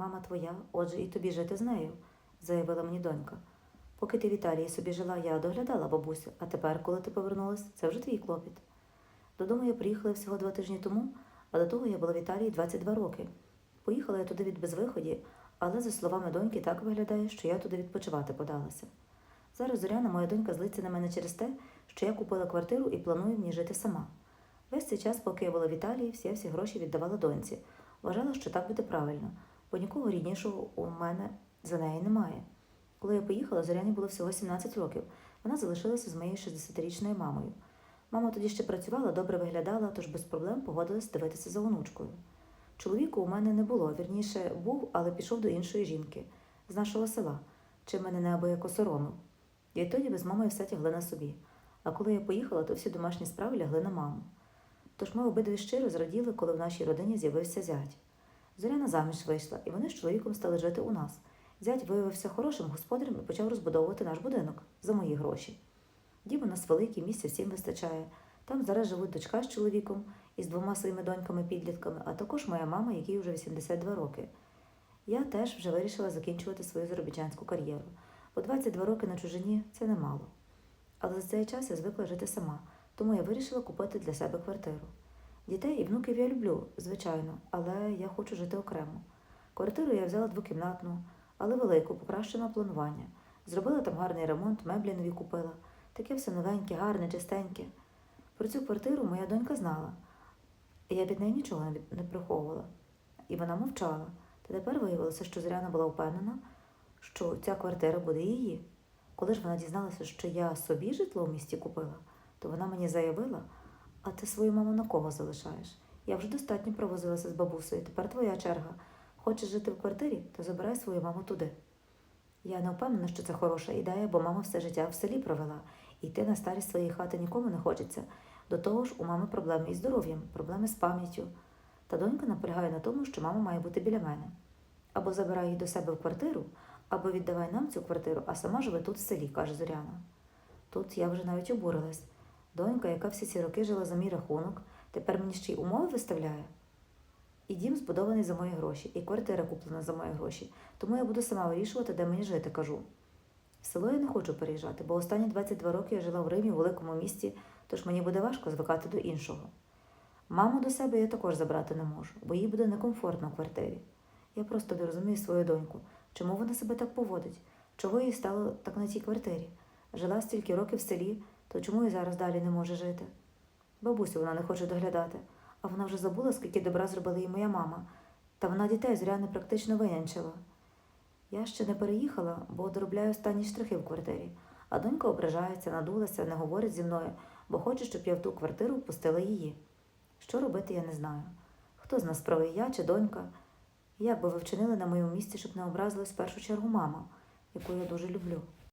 Мама твоя, отже, і тобі жити з нею, заявила мені донька. Поки ти в Італії собі жила, я доглядала бабусю, а тепер, коли ти повернулась, це вже твій клопіт. Додому я приїхала всього два тижні тому, а до того я була в Італії 22 роки. Поїхала я туди від безвиході, але, за словами доньки, так виглядає, що я туди відпочивати подалася. Зараз Зоряна, моя донька, злиться на мене через те, що я купила квартиру і планую в ній жити сама. Весь цей час, поки я була в Італії, всі всі гроші віддавала доньці. Вважала, що так буде правильно, бо нікого ріднішого у мене за неї немає. Коли я поїхала, Зоряні було всього 17 років. Вона залишилася з моєю 60-річною мамою. Мама тоді ще працювала, добре виглядала, тож без проблем погодилась дивитися за онучкою. Чоловіку у мене не було, вірніше, був, але пішов до іншої жінки з нашого села, чим мене неабияко соромив. І відтоді без мами все тягли на собі. А коли я поїхала, то всі домашні справи лягли на маму. Тож ми обидві щиро зраділи, коли в нашій родині з'явився зять. Зоряна заміж вийшла, і вони з чоловіком стали жити у нас. Зять виявився хорошим господарем і почав розбудовувати наш будинок за мої гроші. Дім у нас великий, місця всім вистачає. Там зараз живуть дочка з чоловіком і з двома своїми доньками-підлітками, а також моя мама, якій вже 82 роки. Я теж вже вирішила закінчувати свою заробітчанську кар'єру, бо 22 роки на чужині це немало. Але за цей час я звикла жити сама, тому я вирішила купити для себе квартиру. Дітей і внуків я люблю, звичайно, але я хочу жити окремо. Квартиру я взяла двокімнатну, але велику, покращеного планування. Зробила там гарний ремонт, меблі нові купила. Таке все новеньке, гарне, чистеньке. Про цю квартиру моя донька знала, і я від неї нічого не приховувала. І вона мовчала. Та тепер виявилося, що Зоряна була впевнена, що ця квартира буде її. Коли ж вона дізналася, що я собі житло в місті купила, то вона мені заявила, а ти свою маму на кого залишаєш? Я вже достатньо провозилася з бабусею, тепер твоя черга. Хочеш жити в квартирі, то забирай свою маму туди. Я не впевнена, що це хороша ідея, бо мама все життя в селі провела, і йти на старість своєї хати нікому не хочеться. До того ж, у мами проблеми із здоров'ям, проблеми з пам'яттю. Та донька наполягає на тому, що мама має бути біля мене. Або забирай її до себе в квартиру, або віддавай нам цю квартиру, а сама живе тут в селі, каже Зоряна. Тут я вже навіть обурилась. Донька, яка всі ці роки жила за мій рахунок, тепер мені ще й умови виставляє. І дім збудований за мої гроші, і квартира куплена за мої гроші. Тому я буду сама вирішувати, де мені жити, кажу. В село я не хочу переїжджати, бо останні 22 роки я жила в Римі, в великому місті, тож мені буде важко звикати до іншого. Маму до себе я також забрати не можу, бо їй буде некомфортно в квартирі. Я просто не розумію свою доньку, чому вона себе так поводить, чого їй стало так на цій квартирі. Жила стільки років в селі, то чому і зараз далі не може жити? Бабусю вона не хоче доглядати, а вона вже забула, скільки добра зробила їй моя мама, та вона дітей зря практично винянчила. Я ще не переїхала, бо доробляю останні штрихи в квартирі, а донька ображається, надулася, не говорить зі мною, бо хоче, щоб я в ту квартиру впустила її. Що робити, я не знаю. Хто з нас правий, я чи донька? Як би ви вчинили на моєму місці, щоб не образилась в першу чергу мама, яку я дуже люблю?